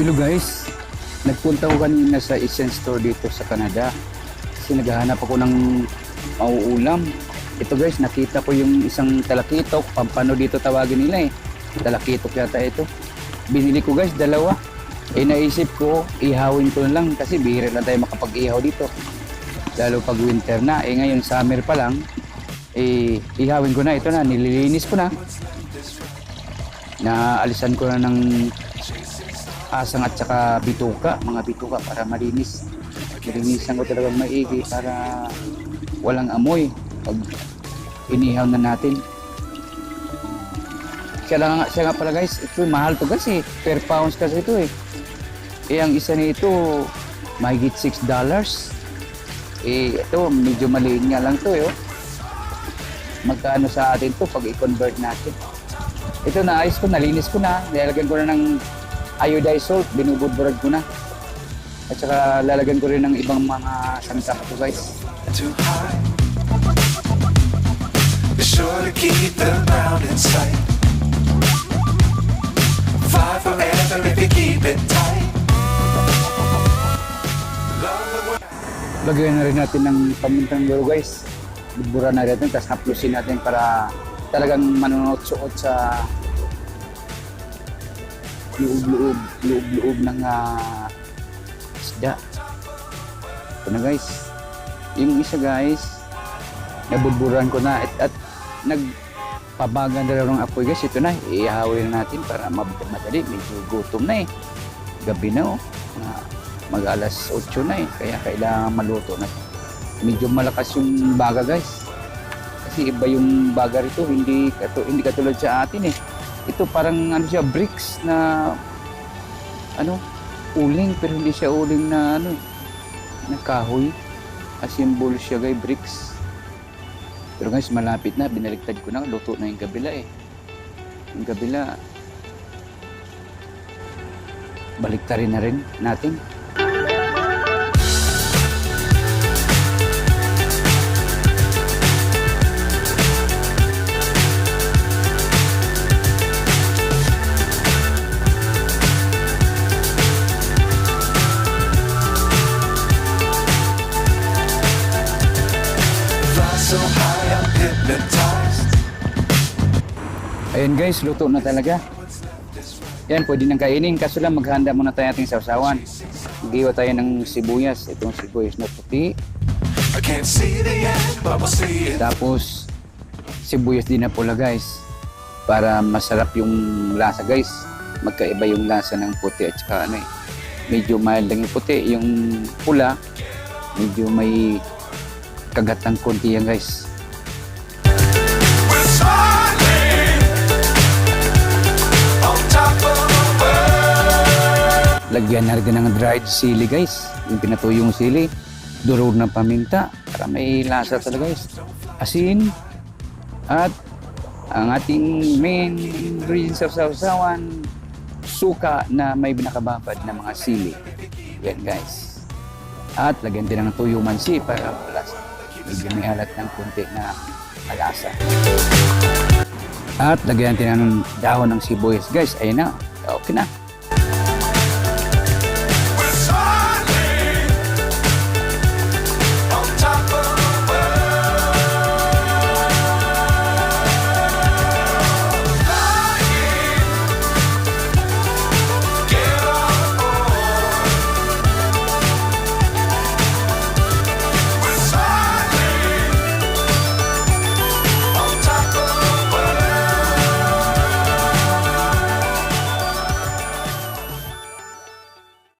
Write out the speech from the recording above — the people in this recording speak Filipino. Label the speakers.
Speaker 1: Hello guys, nagpunta ko kanina sa Essence Store dito sa Canada kasi naghahanap ako ng mauulam. Ito guys, nakita ko yung isang talakitok, pampano dito tawagin nila eh. Talakitok yata ito. Binili ko guys, dalawa. Eh naisip ko, ihawin ko lang kasi bihira lang tayo makapag-ihaw dito. Lalo pag winter na, eh ngayon summer pa lang, eh ihawin ko na, ito na, nililinis ko na. Naalisan ko na ng asang at saka bituka, mga bituka para malinis. Nilinisan ko talagang maigi para walang amoy pag inihaw na natin. Siya lang nga, siya nga pala guys, ito mahal to kasi per pounds kasi ito eh. Eh ang isa nito mahigit 6 dollars. Eh ito medyo maliit nga lang to eh. Oh. Magkano sa atin to pag i-convert natin. Ito na ayos ko, nalinis ko na. Nilalagyan ko na ng iodized salt, binubudburad ko na. At saka lalagyan ko rin ng ibang mga sangkap ko guys.
Speaker 2: too high. Be sure to keep the ground in sight. Fly forever if you keep it tight.
Speaker 1: Lagyan na rin natin ng pamintang luro guys. Budburan na rin natin, tapos haplusin natin para talagang manunot-suot sa loob-loob, loob-loob ng ah, isda. Ito na guys. Yung isa guys, nabudburan ko na at, at nagpabagan na rin ng apoy guys. Ito na, ihawin na natin para madali. Medyo gutom na eh. Gabi na oh. Mga mag alas 8 na eh. Kaya kailangan maluto na. Medyo malakas yung baga guys. Kasi iba yung baga rito. Hindi, hindi katulad sa atin eh. Ito parang ano siya, bricks na ano, uling pero hindi siya uling na ano, na kahoy. Asimbol siya guys, bricks. Pero guys, malapit na. Binaliktad ko na. Luto na yung kabila eh. Yung kabila, baliktarin na rin natin. Ayan guys, luto na talaga. Yan, pwede nang kainin. Kaso lang maghanda muna tayo ating sausawan. Giwa tayo ng sibuyas. Itong sibuyas na puti. Tapos, sibuyas din na pula guys. Para masarap yung lasa guys. Magkaiba yung lasa ng puti at saka ano eh. Medyo mild lang yung puti. Yung pula, medyo may kagat ng konti yan guys. Lagyan na rin ng dried sili guys. Yung pinatuyong sili. Durog ng paminta. Para may lasa talaga guys. Asin. At ang ating main ingredients sa sausawan, suka na may binakababad na mga sili. Yan guys. At lagyan din ng tuyo mansi para malasa. Medyo may alat ng konti na malasa. At lagyan din ng dahon ng sibuyas guys. Ayun na. Okay na.